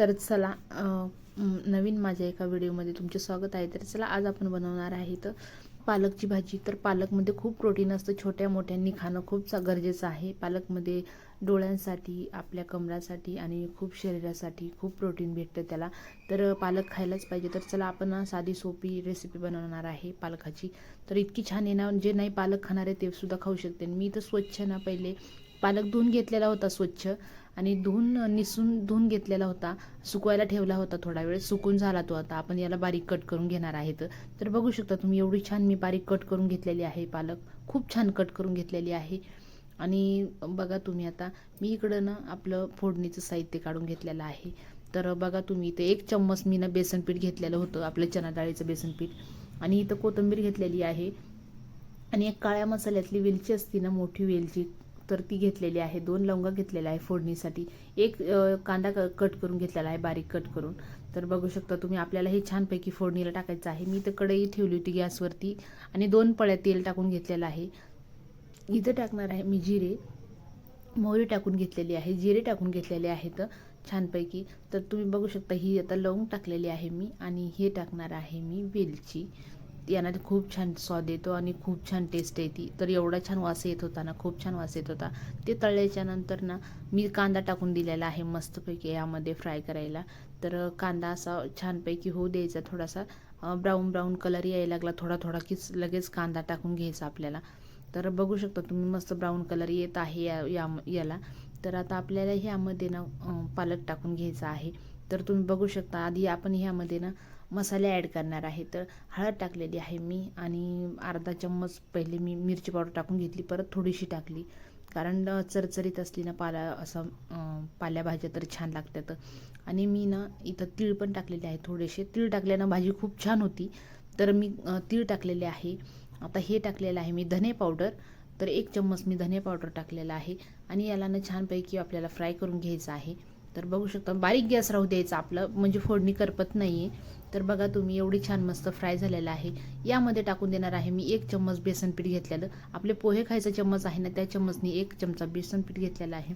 तर चला नवीन माझ्या एका व्हिडिओमध्ये तुमचे स्वागत आहे. तर चला आज आपण बनवणार आहे तर पालकची भाजी. तर पालकमध्ये खूप प्रोटीन असतं. छोट्या मोठ्यांनी खाणं खूप गरजेचं आहे. पालकमध्ये डोळ्यांसाठी आपल्या कमरासाठी आणि खूप शरीरासाठी खूप प्रोटीन भेटतं त्याला. तर पालक खायलाच पाहिजे. तर चला आपण साधी सोपी रेसिपी बनवणार आहे पालकाची. तर इतकी छान आहे ना जे नाही पालक खाणार आहे ते सुद्धा खाऊ शकते. मी तर स्वच्छ ना पहिले पालक धुवून घेतलेला होता स्वच्छ आणि धुवून निसून धुवून घेतलेला होता. सुकवायला ठेवला होता थोडा वेळ. सुकून झाला तो आता. आपण याला बारीक कट करून घेणार आहेत. तर बघू शकता तुम्ही एवढी छान मी बारीक कट करून घेतलेली आहे पालक. खूप छान कट करून घेतलेली आहे. आणि बघा तुम्ही आता मी इकडं ना आपलं फोडणीचं साहित्य काढून घेतलेलं आहे. तर बघा तुम्ही इथे एक चम्मच मी ना बेसनपीठ घेतलेलं होतं आपलं चना डाळीचं बेसनपीठ आणि इथं कोथिंबीर घेतलेली आहे. आणि एक काळ्या मसाल्यातली वेलची असती ना मोठी वेलची तर ती घेतलेली आहे दोन लवंगा घेतलेल्या आहे फोडणीसाठी. एक कांदा क- कट करून घेतलेला आहे बारीक कट करून. तर बघू शकता तुम्ही आपल्याला हे छानपैकी फोडणीला टाकायचं आहे. मी तर कढई ठेवली होती गॅसवरती आणि दोन पळ्या तेल टाकून घेतलेलं आहे. इथं टाकणार आहे मी जिरे. मोहरी टाकून घेतलेली आहे. जिरे टाकून घेतलेले आहेत छानपैकी. तर तुम्ही बघू शकता ही आता लवंग टाकलेली आहे मी आणि हे टाकणार आहे मी वेलची. यानं खूप छान स्वाद येतो आणि खूप छान टेस्ट येते तर एवढा छान वास येत होता ना खूप छान वास येत होता. ते तळल्याच्या नंतर ना मी कांदा टाकून दिलेला आहे मस्तपैकी यामध्ये फ्राय करायला. तर कांदा असा छानपैकी होऊ द्यायचा थोडासा. ब्राऊन ब्राऊन कलर यायला लागला थोडा थोडा कीच लगेच कांदा टाकून घ्यायचा आपल्याला. तर बघू शकता तुम्ही मस्त ब्राऊन कलर येत आहे या या- याला. तर आता आपल्याला ह्यामध्ये ना पालक टाकून घ्यायचा आहे. तर तुम्ही बघू शकता आधी आपण ह्यामध्ये ना मसाले ॲड करणार आहे. तर हळद टाकलेली आहे मी आणि अर्धा चम्मच पहिले मी मिरची पावडर टाकून घेतली. परत थोडीशी टाकली. कारण चरचरीत असली ना पाला असं पाल्याभाज्या तर छान लागतात. आणि मी ना इथं तीळ पण टाकलेले आहे थोडेसे. तीळ टाकल्यानं भाजी खूप छान होती. तर मी तीळ टाकलेले आहे. आता हे टाकलेलं आहे मी धने पावडर. तर एक चम्मच मी धने पावडर टाकलेला आहे आणि याला ना छानपैकी आपल्याला फ्राय करून घ्यायचं आहे. तर बघू शकता बारीक गॅस राहू द्यायचा आपलं म्हणजे फोडणी करपत नाही आहे तर बघा तुम्ही एवढी छान मस्त फ्राय झालेलं आहे. यामध्ये टाकून देणार आहे मी एक चम्मच बेसन पीठ घेतलेलं. आपले पोहे खायचा चम्मच आहे ना त्या चम्मचनी एक चमचा बेसन पीठ घेतलेलं आहे.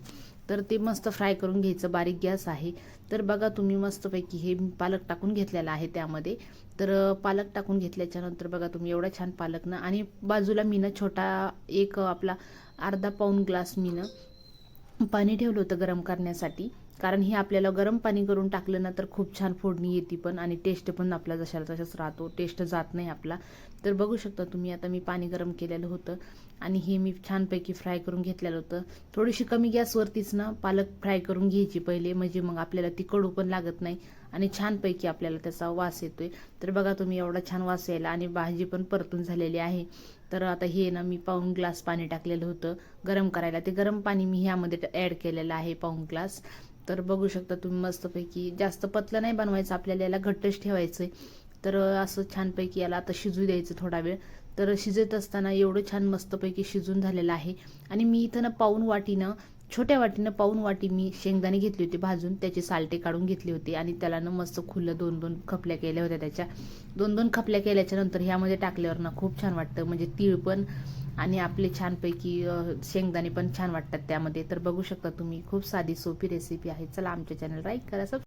तर ते मस्त फ्राय करून घ्यायचं बारीक गॅस आहे. तर बघा तुम्ही मस्तपैकी हे पालक टाकून घेतलेला आहे त्यामध्ये. तर पालक टाकून घेतल्याच्यानंतर बघा तुम्ही एवढा छान पालक ना. आणि बाजूला मी ना छोटा एक आपला अर्धा पाऊन ग्लास मी ना पाणी ठेवलं होतं गरम करण्यासाठी. कारण हे आपल्याला गरम पाणी करून टाकलं ना तर खूप छान फोडणी येते पण आणि टेस्ट पण आपला जशाला तशाच राहतो. टेस्ट जात नाही आपला. तर बघू शकता तुम्ही आता मी पाणी गरम केलेलं होतं आणि हे मी छानपैकी फ्राय करून घेतलेलं होतं. थोडीशी कमी गॅसवरतीच ना पालक फ्राय करून घ्यायची पहिले. म्हणजे मग आपल्याला ती कडू पण लागत नाही. आणि छानपैकी आपल्याला त्याचा वास येतोय. तर बघा तुम्ही एवढा छान वास यायला आणि भाजी पण परतून झालेली आहे. तर आता हे ना मी पाऊण ग्लास पाणी टाकलेलं होतं गरम करायला. ते गरम पाणी मी ह्यामध्ये ॲड केलेलं आहे पाऊण ग्लास. तर बघू शकता तुम्ही मस्तपैकी जास्त पतलं नाही बनवायचं आपल्याला याला घट्टच ठेवायचं आहे तर असं छानपैकी याला आता शिजू द्यायचं थोडा वेळ. तर शिजत असताना एवढं छान मस्तपैकी शिजून झालेलं आहे. आणि मी इथं ना पाऊन वाटीनं छोट्या वाटीनं पाऊन वाटी मी शेंगदाणे घेतली होती भाजून त्याचे सालटे काढून घेतले होते आणि त्याला ना मस्त खुल्लं दोन दोन खपल्या केल्या होत्या त्याच्या. दोन दोन खपल्या केल्याच्यानंतर ह्यामध्ये टाकल्यावर ना खूप छान वाटतं म्हणजे तीळ पण आणि आपले छानपैकी शेंगदाणे पण छान वाटतात त्यामध्ये. तर बघू शकता तुम्ही खूप साधी सोपी रेसिपी आहे. चला आमच्या चॅनल लाईक करा सब